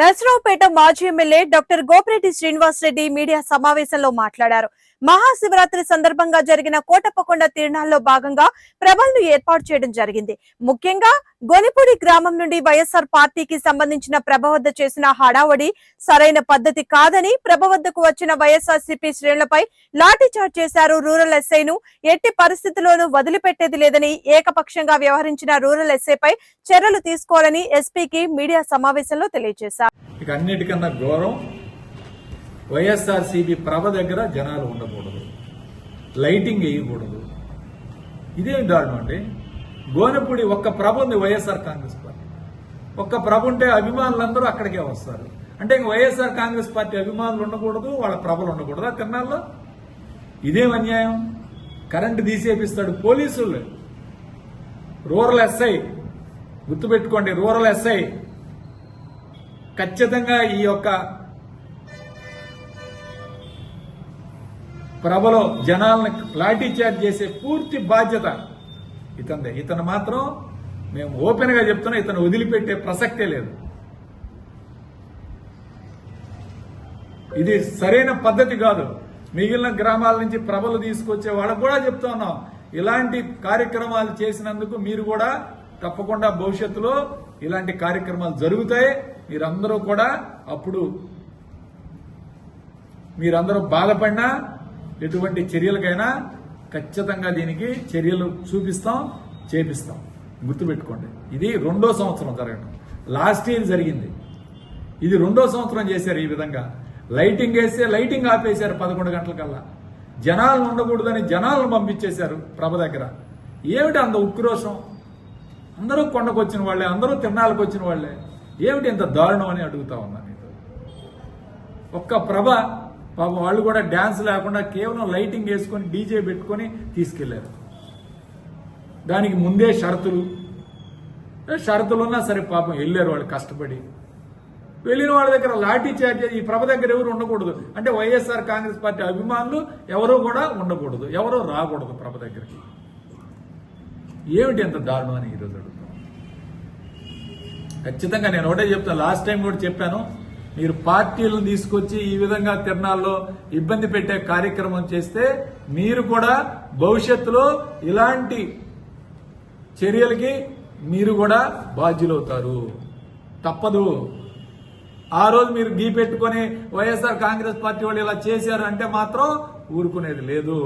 నరసరావుపేట మాజీ MLA doctor Gopireddy Srinivas Reddy media సమావేశంలో మాట్లాడారు. మహాశివరాత్రి సందర్భంగా జరిగిన కోటప్పకొండ తిరుణాల్లో భాగంగా ప్రభలను ఏర్పాటు చేయడం జరిగింది. ముఖ్యంగా గొనిపూడి గ్రామం నుండి వైఎస్ఆర్ పార్టీకి సంబంధించిన ప్రభ వద్ద చేసిన హడావడి సరైన పద్ధతి కాదని ప్రభ వద్దకు వచ్చిన వైఎస్ఆర్ సిపి శ్రేణులపై లాఠీచార్జ్ చేశారు రూరల్ ఎస్ఐను. ఎట్టి పరిస్థితుల్లోనూ వదిలిపెట్టేది లేదని ఏకపక్షంగా వ్యవహరించిన రూరల్ ఎస్ఐపై చర్యలు తీసుకోవాలని ఎస్పీకి మీడియా సమావేశంలో తెలియజేశారు. ఇక అన్నిటికన్నా ఘోరం వైఎస్ఆర్సీపీ ప్రభ దగ్గర జనాలు ఉండకూడదు. లైటింగ్ వేయకూడదు. ఇదేం దారుణం అండి. గోనెపూడి ఒక్క ప్రభ ఉంది వైఎస్ఆర్ కాంగ్రెస్ పార్టీ. ఒక్క ప్రభ ఉంటే అభిమానులందరూ అక్కడికే వస్తారు. అంటే ఇంక వైఎస్ఆర్ కాంగ్రెస్ పార్టీ అభిమానులు ఉండకూడదు వాళ్ళ ప్రభలు ఉండకూడదు. ఆ ఇదేం అన్యాయం? కరెంటు తీసేపిస్తాడు పోలీసులు రూరల్ ఎస్ఐ గుర్తుపెట్టుకోండి రూరల్ ఎస్ఐ. ఖచ్చితంగా ఈ యొక్క ప్రభలో జనాలను లాఠీ చార్జ్ చేసే పూర్తి బాధ్యత ఇతనిదే ఇతను మాత్రం మేము ఓపెన్గా చెప్తున్నా ఇతను వదిలిపెట్టే ప్రసక్తే లేదు. ఇది సరైన పద్ధతి కాదు. మిగిలిన గ్రామాల నుంచి ప్రభలు తీసుకొచ్చే వాళ్ళకు కూడా చెప్తా ఉన్నాం. ఇలాంటి కార్యక్రమాలు చేసినందుకు మీరు కూడా తప్పకుండా భవిష్యత్తులో ఇలాంటి కార్యక్రమాలు జరుగుతాయి. మీరందరూ కూడా అప్పుడు మీరందరూ బాధపడినా ఎటువంటి చర్యలకైనా ఖచ్చితంగా దీనికి చర్యలు చూపిస్తాం చేపిస్తాం. గుర్తుపెట్టుకోండి ఇది రెండో సంవత్సరం జరగడం లాస్ట్ ఇయర్ జరిగింది. ఇది రెండో సంవత్సరం చేశారు ఈ విధంగా. లైటింగ్ వేస్తే లైటింగ్ ఆపేశారు పదకొండు గంటలకల్లా జనాలను ఉండకూడదని జనాలను పంపించేశారు ప్రభ దగ్గర. ఏమిటి అంత ఉక్రోషం? అందరూ కొండకొచ్చిన వాళ్ళే అందరూ తిరణాలకు వచ్చిన వాళ్ళే. ఏమిటి ఎంత దారుణం అని అడుగుతా ఉన్నా నీతో? ఒక్క ప్రభ పాపం వాళ్ళు కూడా డ్యాన్స్ లేకుండా కేవలం లైటింగ్ వేసుకొని డీజే పెట్టుకొని తీసుకెళ్ళారు. దానికి ముందే షరతులు. షరతులు ఉన్నా సరే పాపం వెళ్ళారు వాళ్ళు కష్టపడి. వెళ్ళిన వాళ్ళ దగ్గర లాఠీ చార్జ్ ఈ ప్రభ దగ్గర ఎవరు ఉండకూడదు. అంటే వైఎస్ఆర్ కాంగ్రెస్ పార్టీ అభిమానులు ఎవరు కూడా ఉండకూడదు. ఎవరు రాకూడదు ప్రభ దగ్గరికి. ఏమిటి ఎంత దారుణం అని ఈరోజు అడుగుతాం ఖచ్చితంగా నేను ఒకటే చెప్తాను లాస్ట్ టైం కూడా చెప్పాను మీరు పార్టీలను తీసుకొచ్చి ఈ విధంగా తిరణాల్లో ఇబ్బంది పెట్టే కార్యక్రమం చేస్తే మీరు కూడా భవిష్యత్తులో ఇలాంటి చర్యలకి మీరు కూడా బాధ్యులవుతారు. తప్పదు. ఆ రోజు మీరు గీ పెట్టుకొని వైఎస్ఆర్ కాంగ్రెస్ పార్టీ వాళ్ళు ఇలా చేశారు అంటే మాత్రం ఊరుకునేది లేదు.